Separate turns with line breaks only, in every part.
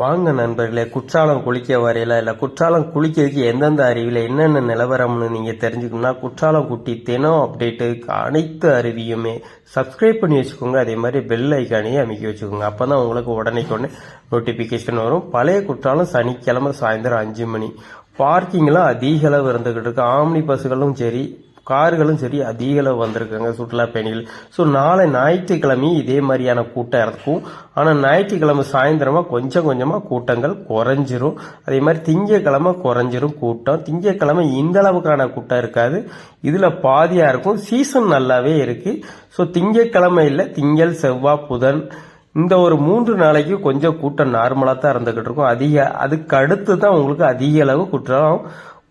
வாங்க நண்பர்களே குற்றாலம் குளிக்க வரையில இல்லை குற்றாலம் குளிக்கிறதுக்கு எந்தெந்த அருவியில் என்னென்ன நிலவரம்னு நீங்கள் தெரிஞ்சுக்கணும்னா குற்றாலம் குட்டி தினம் அப்டேட்டுக்கு அனைத்து அருவியுமே சப்ஸ்கிரைப் பண்ணி வச்சுக்கோங்க. அதே மாதிரி பெல் ஐக்கானையும் அமைக்க வச்சுக்கோங்க. அப்போ தான் உங்களுக்கு உடனே நோட்டிஃபிகேஷன் வரும். பழைய குற்றாலம் சனிக்கிழமை சாயந்தரம் அஞ்சு மணி. பார்க்கிங்லாம் அதிக அளவு இருந்துகிட்டு இருக்கு. ஆம்னி பஸ்களும் சரி கார்களும் சரி அதிக அளவு வந்திருக்காங்க சுற்றுலா பயணிகள். ஸோ நாளை ஞாயிற்றுக்கிழமையும் இதே மாதிரியான கூட்டம் இருக்கும் ஆனால் ஞாயிற்றுக்கிழமை சாயந்தரமாக கொஞ்சம் கொஞ்சமாக கூட்டங்கள் குறைஞ்சிரும். அதே மாதிரி திங்கக்கிழமை குறைஞ்சிரும் கூட்டம். திங்கக்கிழமை இந்த அளவுக்கான கூட்டம் இருக்காது. இதில் பாதியாக இருக்கும். சீசன் நல்லாவே இருக்குது ஸோ திங்கக்கிழமை இல்லை திங்கள் செவ்வாய் புதன் இந்த ஒரு மூன்று நாளைக்கு கொஞ்சம் கூட்டம் நார்மலாக தான் இருந்துக்கிட்டு இருக்கும். அதிக அதுக்கு அடுத்து தான் உங்களுக்கு அதிக அளவு குற்றம்.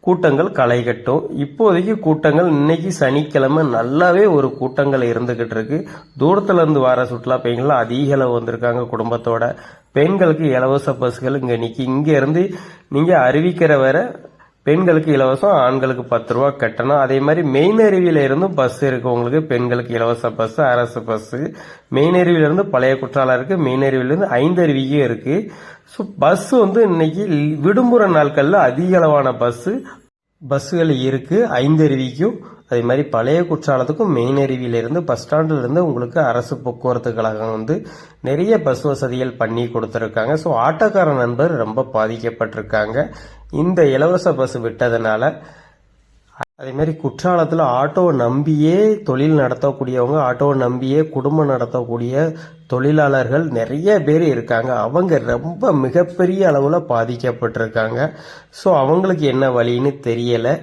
கூட்டங்கள் களை கட்டும் இப்போதைக்கு கூட்டங்கள் இன்னைக்கு சனிக்கிழமை நல்லாவே ஒரு கூட்டங்கள் இருந்துகிட்டு இருக்கு. தூரத்துல இருந்து வர சுற்றுலா பயணிகள் அதிக அளவு வந்திருக்காங்க குடும்பத்தோட. பெண்களுக்கு இலவச பஸ்கள் இங்க நிக்கி இங்க இருந்து நீங்க அறிவிக்கிற வரை பெண்களுக்கு இலவசம் ஆண்களுக்கு பத்து ரூபா கட்டணும். அதே மாதிரி மெயின் அருவியில இருந்தும் பஸ் இருக்கு உங்களுக்கு பெண்களுக்கு இலவச பஸ் அரசு பஸ் மெயின் இருந்து பழைய குற்றாலம் இருக்கு. மெயின் இருந்து ஐந்து இருக்கு. ஸோ பஸ் வந்து இன்னைக்கு விடுமுறை நாட்களில் அதிக அளவான பஸ் பஸ்ஸுகள் இருக்கு. ஐந்து அருவிக்கும். அதே மாதிரி பழைய குற்றாலத்துக்கும் மெயின் அருவியிலிருந்து பஸ் ஸ்டாண்டில் இருந்து உங்களுக்கு அரசு போக்குவரத்து கழகம் வந்து நிறைய பஸ் வசதிகள் பண்ணி கொடுத்துருக்காங்க. ஸோ ஆட்டோக்கார நண்பர் ரொம்ப பாதிக்கப்பட்டிருக்காங்க. இந்த இலவச பஸ் விட்டதுனால அதே மாதிரி குற்றாலத்தில் ஆட்டோவை நம்பியே தொழில் நடத்தக்கூடியவங்க ஆட்டோவை நம்பியே குடும்பம் நடத்தக்கூடிய தொழிலாளர்கள் நிறைய பேர் இருக்காங்க. அவங்க ரொம்ப மிகப்பெரிய அளவில் பாதிக்கப்பட்டிருக்காங்க. ஸோ அவங்களுக்கு என்ன வழின்னு தெரியலை.